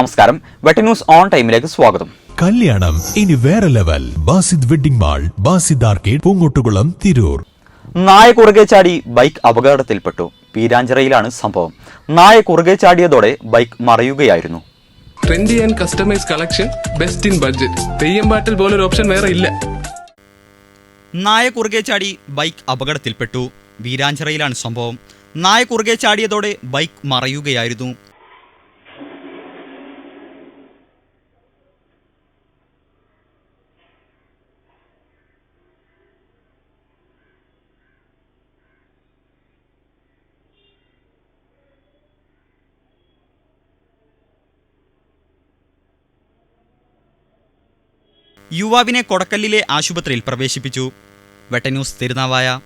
നമസ്കാരം. വെട്ടി news on ടൈമിലേക്ക് സ്വാഗതം. കല്യാണം ഇനി വേറെ level. Basid wedding mall Basid arcade Poonkottukulam Tirur. നായ കുറുകെ ചാടി ബൈക്ക് അപകടത്തിൽപ്പെട്ടു. പീരാഞ്ചിറയിലാണ് സംഭവം. നായ കുറുകെ ചാടിയതോടെ bike മറയുകയായിരുന്നു. Trendy and customise collection best in budget Theyyam പാട്ടിൽ പോലൊരു ഓപ്ഷൻ വേറെ ഇല്ല. നായ കുറുകെ ചാടി ബൈക്ക് അപകടത്തിൽപ്പെട്ടു. വീരാഞ്ചിറയിലാണ് സംഭവം. നായ കുറുകെ ചാടിയതോടെ ബൈക്ക് മറയുകയായിരുന്നു. യുവാവിനെ കൊടക്കല്ലിലെ ആശുപത്രിയിൽ പ്രവേശിപ്പിച്ചു. വെട്ടന്യൂസ് തിരുനാവായ